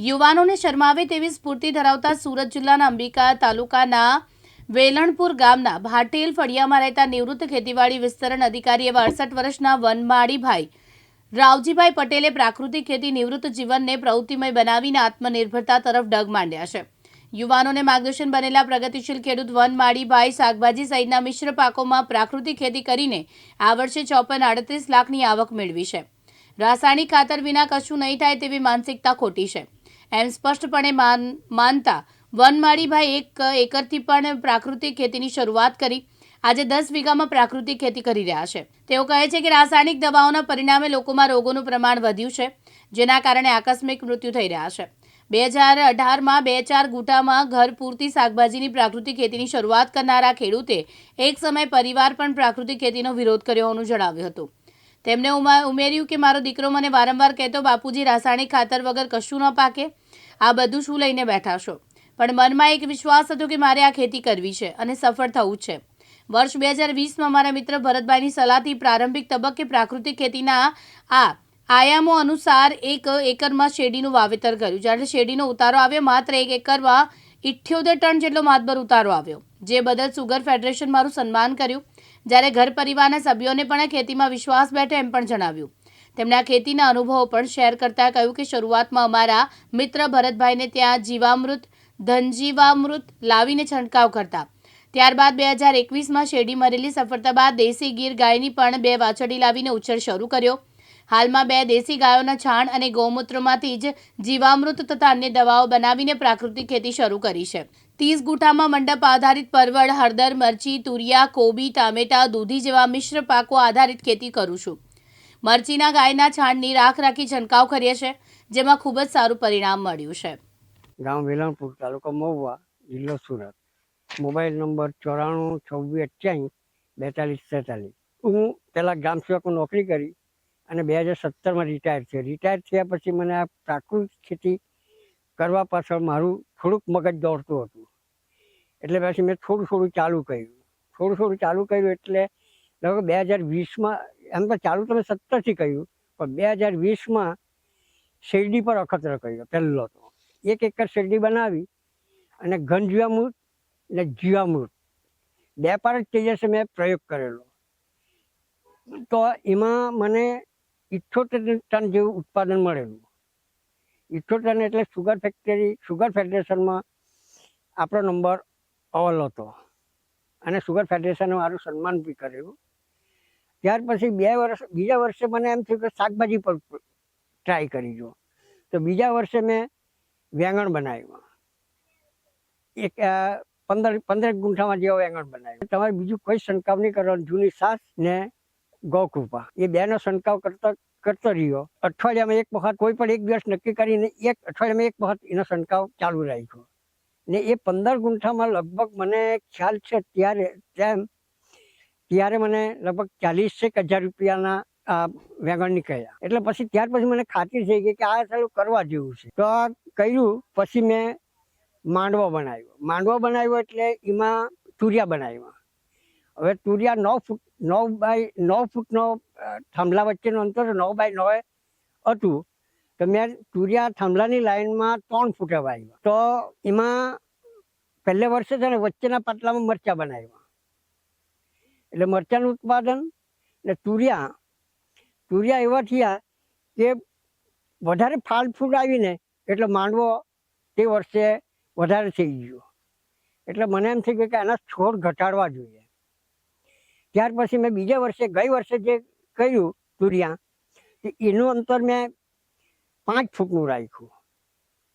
યુવાનોને શરમાવે તેવી સ્ફૂર્તિ ધરાવતા સુરત જિલ્લાના અંબિકા તાલુકાના વેલણપુર ગામના ભાટેલ ફળિયામાં રહેતા નિવૃત્ત ખેતીવાડી વિસ્તરણ અધિકારી એવા અડસઠ વર્ષના વનમાળીભાઈ રાવજીભાઈ પટેલે પ્રાકૃતિક ખેતી નિવૃત્ત જીવનને પ્રવૃત્તિમય બનાવીને આત્મનિર્ભરતા તરફ ડગ માંડ્યા છે. યુવાનોને માર્ગદર્શન બનેલા પ્રગતિશીલ ખેડૂત વનમાળીભાઈ શાકભાજી સહિતના મિશ્ર પાકોમાં પ્રાકૃતિક ખેતી કરીને આ વર્ષે ચોપન આડત્રીસ લાખની આવક મેળવી છે. રાસાયણિક ખાતર વિના કશું નહીં થાય તેવી માનસિકતા ખોટી છે. એમ સ્પષ્ટપણે માન, માનતા વનમાળીભાઈ એક એકરથી પણ પ્રાકૃતિક ખેતીની શરૂઆત કરી. આજે દસ વીઘામાં પ્રાકૃતિક ખેતી કરી રહ્યા છે. તેઓ કહે છે કે રાસાયણિક દવાઓના પરિણામે લોકોમાં રોગોનું પ્રમાણ વધ્યું છે, જેના કારણે આકસ્મિક મૃત્યુ થઈ રહ્યા છે. બે હજાર અઢારમાં બે ચાર ગુટામાં ઘર પૂરતી શાકભાજીની પ્રાકૃતિક ખેતીની શરૂઆત કરનારા ખેડૂતે એક સમય પરિવાર પણ પ્રાકૃતિક ખેતીનો વિરોધ કર્યો હોવાનું જણાવ્યું હતું. તેમણે ઉમા- ઉમેર્યું કે મારો દીકરો મને વારંવાર કહેતો, બાપુજી, રાસાયણિક ખાતર વગર કશું ન પાકે. આ બધું શું લઈને બેઠા છો? પણ મનમાં એક વિશ્વાસ હતો કે મારે આ ખેતી કરવી છે અને સફળ થવું છે. વર્ષ બે હજાર વીસમાં મારા મિત્ર ભરતભાઈની સલાહથી પ્રારંભિક તબક્કે પ્રાકૃતિક ખેતીના આ આયામો અનુસાર એક એકરમાં શેરડીનું વાવેતર કર્યું. જ્યારે શેરડીનો ઉતારો આવ્યો, માત્ર એક એકરમાં ઇઠ્યોતેર ટન જેટલો માતબર ઉતારો આવ્યો, જે બદલ સુગર ફેડરેશન મારું સન્માન કર્યું. જ્યારે ઘર પરિવારના સભ્યોને પણ ખેતીમાં વિશ્વાસ બેઠે એમ પણ જણાવ્યું. તેમણે આ ખેતીના અનુભવો પણ શેર કરતા કહ્યું કે શરૂઆતમાં અમારા મિત્ર ભરતભાઈને ત્યાં જીવામૃત, ધનજીવામૃત લાવીને છંટકાવ કરતા. ત્યારબાદ બે હજાર એકવીસમાં શેરડી મરેલી સફળતા બાદ દેશી ગીર ગાયની પણ બે વાછડી લાવીને ઉછેર શરૂ કર્યો. હાલમાં બે દેશી ગાયોના છાણ અને ગૌમૂત્રમાંથી જ જીવામૃત તથા અન્ય દવાઓ બનાવીને પ્રાકૃતિક ખેતી શરૂ કરી છે. ત્રીસ ગુઠામાં મંડપ આધારિત પરવળ, હળદર, મરચી, તુરિયા, કોબી, ટામેટા, દૂધી જેવા મિશ્ર પાકો આધારિત ખેતી કરું છું. મરચીના ગાયના છાણની રાખ રાખી છંટકાવ કરીએ છે જેમાં ખૂબ જ સારું પરિણામ મળ્યું છે. ગામ વેલણપુર તાલુકો મહુવા જિલ્લો સુરત. મોબાઈલ નંબર ચોરાણું છવ્વીસ અઠ્યાસી બેતાલીસ તેતાલીસ. હું પહેલાં ગામ સેવકમાં નોકરી કરી અને બે હજાર સત્તરમાં રિટાયર થયો. રિટાયર થયા પછી મને આ પ્રાકૃતિક ખેતી કરવા પાછળ મારું થોડુંક મગજ દોડતું હતું. એટલે પછી મેં થોડું થોડું ચાલુ કર્યું. થોડું થોડું ચાલુ કર્યું એટલે લગભગ બે હજાર વીસમાં, એમ તો ચાલુ તો મેં સત્તરથી કર્યું, પણ બે હજાર વીસમાં શેરડી પર અખતરો કર્યો, પહેલો તો. એક એકર શેરડી બનાવી અને ઘન જીવામૃત અને જીવામૃત. બે પર જ તેજસે મેં પ્રયોગ કરેલો. તો એમાં મને ઇઠ્ઠોતેર ટન જેવું ઉત્પાદન મળેલું. ઇઠ્ઠોતેર એટલે સુગર ફેક્ટરી, સુગર ફેડરેશનમાં આપણો નંબર અવલ હતો. અને સુગર ફેડરેશને મારું સન્માન બી કરેલું. ત્યાર પછી બે વર્ષ, બીજા વર્ષે મને એમ થયું કે શાકભાજી પર ટ્રાય કરી જો તો બીજા વર્ષે મેં વેંગણ બનાવ્યું. એક પંદર પંદર ગુંઠામાં જેવો વેંગણ બનાવ્યું. તમારે બીજું કોઈ છંટકાવ નહીં કરવાનું. જૂની સાસ ને ગૌકૃપા એ બેનો છંટકાવ કરતો કરતો રહ્યો. અઠવાડિયામાં એક વખત કોઈ પણ એક દિવસ નક્કી કરીને એક અઠવાડિયામાં એક વખત એનો છંટકાવ ચાલુ રાખ્યો. ને એ પંદર ગુંઠામાં લગભગ મને ખ્યાલ છે ત્યારે, તેમ, ત્યારે મને લગભગ ચાલીસેક હજાર રૂપિયાના આ વેગણ નીકળ્યા. એટલે પછી ત્યાર પછી મને ખાતરી થઈ ગઈ કે આ ચાલુ કરવા જેવું છે. તો આ કર્યું, પછી મેં માંડવો બનાવ્યો. માંડવો બનાવ્યો એટલે એમાં તુરિયા બનાવ્યા. હવે તુરિયા નવ ફૂટ, નવ બાય નવ ફૂટનો થાંભલા વચ્ચેનું અંતર નવ બાય નવ હતું. તો મેં તુરિયા થાંભલાની લાઈનમાં ત્રણ ફૂટે વાવ્યા તો એમાં પહેલે વર્ષે છે ને વચ્ચેના પાટલામાં મરચાં બનાવ્યા. એટલે મરચાંનું ઉત્પાદન ને તુરિયા તુરિયા એવા થયા કે વધારે ફાલ ફૂટ આવીને એટલે માંડવો તે વર્ષે વધારે થઈ ગયો. એટલે મને એમ થઈ ગયું કે આના છોડ ઘટાડવા જોઈએ. ત્યાર પછી મેં બીજા વર્ષે, ગઈ વર્ષે જે કર્યું તુરિયા એનું અંતર મેં પાંચ ફૂટનું રાખ્યું.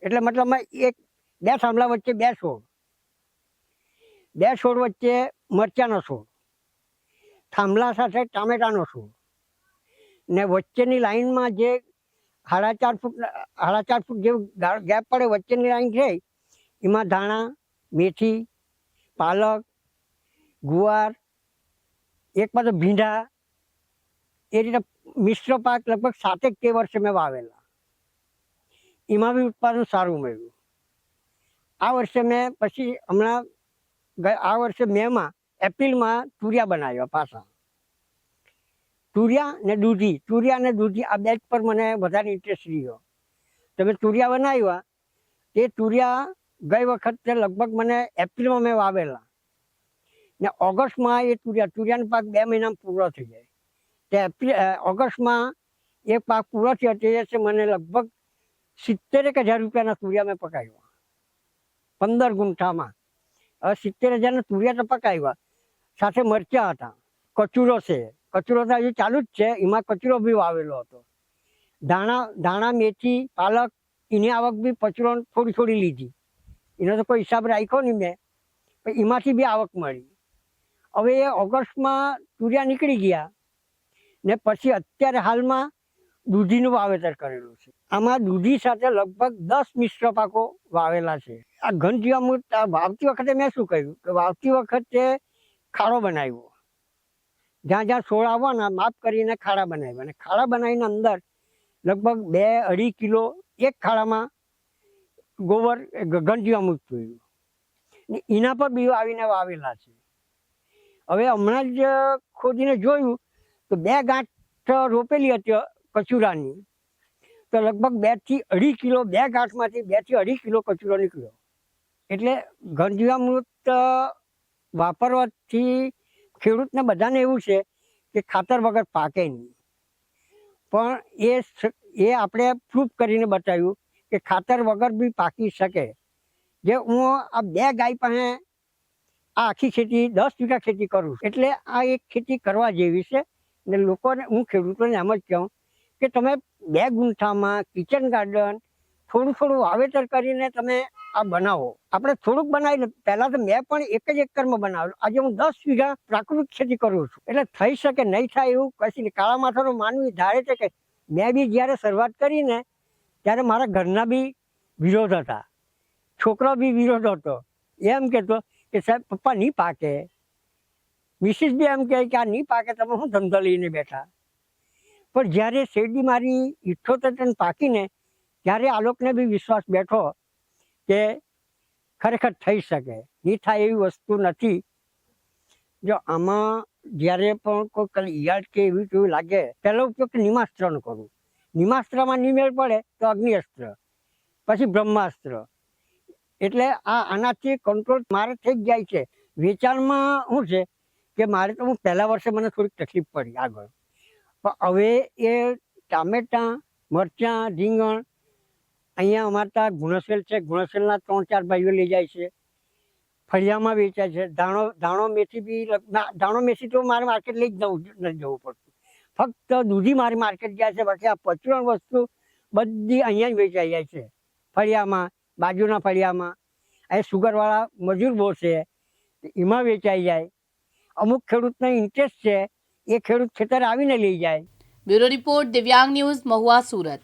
એટલે મતલબમાં એક, બે થાંભલા વચ્ચે બે છોડ. બે છોડ વચ્ચે મરચાનો છોડ. થાંભલા સાથે ટામેટાનો છોડ. ને વચ્ચેની લાઈનમાં જે સાડા ચાર ફૂટ સાડા ચાર ફૂટ જેવું ગેપ પડે, વચ્ચેની લાઈન છે એમાં ધાણા, મેથી, પાલક, ગુવાર એક પાછો ભીંડા, એ રીતે મિશ્ર પાક લગભગ સાતેક તે વર્ષે મેં વાવેલા. એમાં બી ઉત્પાદન સારું મળ્યું. આ વર્ષે મેં પછી હમણાં આ વર્ષે મેમાં એપ્રિલમાં તુરિયા બનાવ્યા પાછા. તુરિયા ને દૂધી, તુરિયા ને દૂધી, આ બેચ પર મને વધારે ઇન્ટરેસ્ટ રહ્યો. તો મેં તુરિયા બનાવ્યા. તે તુરિયા ગઈ વખતે લગભગ મને એપ્રિલમાં મેં વાવેલા. ને ઓગસ્ટમાં એ તુરિયા, તુરિયાનો પાક બે મહિનામાં પૂરો થઈ જાય. તે એપ્રિલ ઓગસ્ટમાં એ પાક પૂરો થયો તે દિવસે મને લગભગ સિત્તેરેક હજાર રૂપિયાના તુરિયા મેં પકાવ્યા. પંદર ગુંઠામાં. હવે સિત્તેર હજારના તુરિયા તો પકાવ્યા. સાથે મરચા હતા. કચુરો છે. કચુરો તો હજુ ચાલુ જ છે. એમાં કચુરો બી વાવેલો હતો. ધાણા ધાણા મેથી, પાલક, એની આવક બી કચરો થોડી થોડી લીધી. એનો તો કોઈ હિસાબ રાખ્યો નહીં મેં. પણ એમાંથી બી આવક મળી. હવે એ ઓગસ્ટમાં તુરિયા નીકળી ગયા ને પછી અત્યારે હાલમાં દૂધીનું વાવેતર કરેલું છે. આમાં દૂધી સાથે લગભગ દસ મિશ્ર પાકો વાવેલા છે. આ ઘન જીવામૃત વાવતી વખતે મેં શું કહ્યું? કે વાવતી વખતે ખાડો બનાવ્યો. જ્યાં જ્યાં છોડ આવવાના માફ કરીને ખાડા બનાવ્યા. અને ખાડા બનાવીને અંદર લગભગ બે અઢી કિલો એક ખાડામાં ગોબર ઘન જીવામૃત જોયું એના પર બી આવીને વાવેલા છે. હવે હમણાં જ ખોદીને જોયું તો બે ગાંઠ રોપેલી હતી કચુરાની. તો લગભગ બેથી અઢી કિલો, બે ગાંઠમાંથી બેથી અઢી કિલો કચુરો નીકળ્યો. એટલે ઘનજીવામૃત વાપરવાથી ખેડૂતને બધાને એવું છે કે ખાતર વગર પાકે નહીં. પણ એ એ આપણે પ્રૂફ કરીને બતાવ્યું કે ખાતર વગર બી પાકી શકે. જે હું આ બે ગાય પાસે આ આખી ખેતી, દસ વીઘા ખેતી કરું એટલે આ એક ખેતી કરવા જેવી છે ને લોકોને, હું ખેડૂતોને એમ જ કહું કે તમે બે ગુંઠામાં કિચન ગાર્ડન થોડું થોડું વાવેતર કરીને તમે આ બનાવો. આપણે થોડુંક બનાવીને પહેલાં તો મેં પણ એક જ એકરમાં બનાવેલું. આજે હું દસ વીઘા પ્રાકૃતિક ખેતી કરું છું. એટલે થઈ શકે, નહીં થાય એવું કશી કાળા માથાનો માનવી ધારે છે કે મેં બી જ્યારે શરૂઆત કરીને ત્યારે મારા ઘરના બી વિરોધ હતા. છોકરો બી વિરોધ હતો. એમ કહેતો કે સાહેબ, પપ્પા નહીં પાકે. મિસિસ બી એમ કહે કે આ નહીં પાકે, તમે શું ધંધો લઈને બેઠા? પણ જ્યારે શેરડી મારી ઇઠ્ઠોતેર ટન પાકીને, ત્યારે આ લોકોને બી વિશ્વાસ બેઠો કે ખરેખર થઈ શકે. નહીં થાય એવી વસ્તુ નથી. જો આમાં જ્યારે પણ કોઈ કલ ઈયાળ કે એવી જેવું લાગે, પહેલો ઉપયોગ નિમાસ્ત્રનો કરું. નિમાસ્ત્રમાં નિમેળ પડે તો અગ્નિઅસ્ત્ર, પછી બ્રહ્માસ્ત્ર. એટલે આ આનાથી કંટ્રોલ મારે થઈ જાય છે. વેચાણમાં શું છે કે મારે તો હું પહેલા વર્ષે મને થોડીક તકલીફ પડી આગળ. પણ હવે એ ટામેટાં, મરચાં, રીંગણ, અહીંયા અમારે ત્યાં ગુણસેલ છે. ગુણસેલના ત્રણ ચાર ભાઈઓ લઈ જાય છે. ફળિયામાં વેચાય છે. દાણો દાણો મેથી બી દાણો મેથી તો મારે માર્કેટ લઈ જ નથી જવું પડતું. ફક્ત દૂધી મારી માર્કેટ જાય છે. બાકી આ પચરણ વસ્તુ બધી અહીંયા જ વેચાઈ જાય છે. ફળિયામાં બાજુના ફળિયામાં. અહીં સુગરવાળા મજૂર બહુ છે. એમાં વેચાઈ જાય. અમુક ખેડૂતને ઇન્ટરેસ્ટ છે. એ ખેડૂત ખેતર આવીને લઈ જાય. Bureau report Divyang news Mahuva Surat.